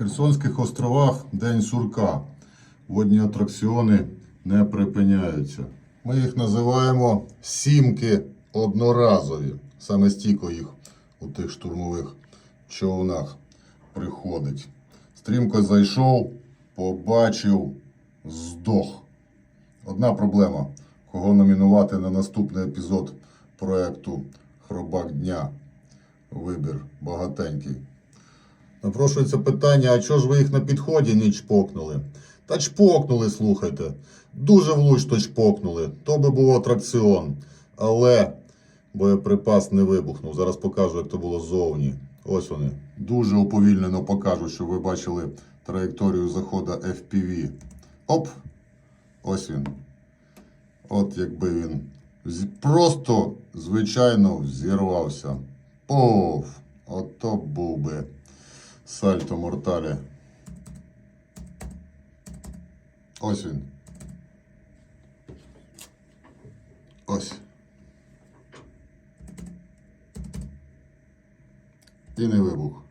Херсонських островах День сурка. Водні атракціони не припиняються. Ми їх називаємо сімки одноразові. Саме стільки їх у тих штурмових човнах приходить. Стрімко зайшов, побачив, здох. Одна проблема: кого номінувати на наступний епізод проекту Хробак дня. Вибір багатенький. Напрошується питання, а чого ж ви їх на підході не чпокнули? Та чпокнули, слухайте. Дуже влучно чпокнули. То би був атракціон. Але боєприпас не вибухнув. Зараз покажу, як то було ззовні. Ось вони. Дуже уповільнено покажу, щоб ви бачили траєкторію заходу FPV. Оп! Ось він. От якби він просто, звичайно, зірвався. Пов! Ото був би сальто Мортале. Ось він. Ось. І не вибух.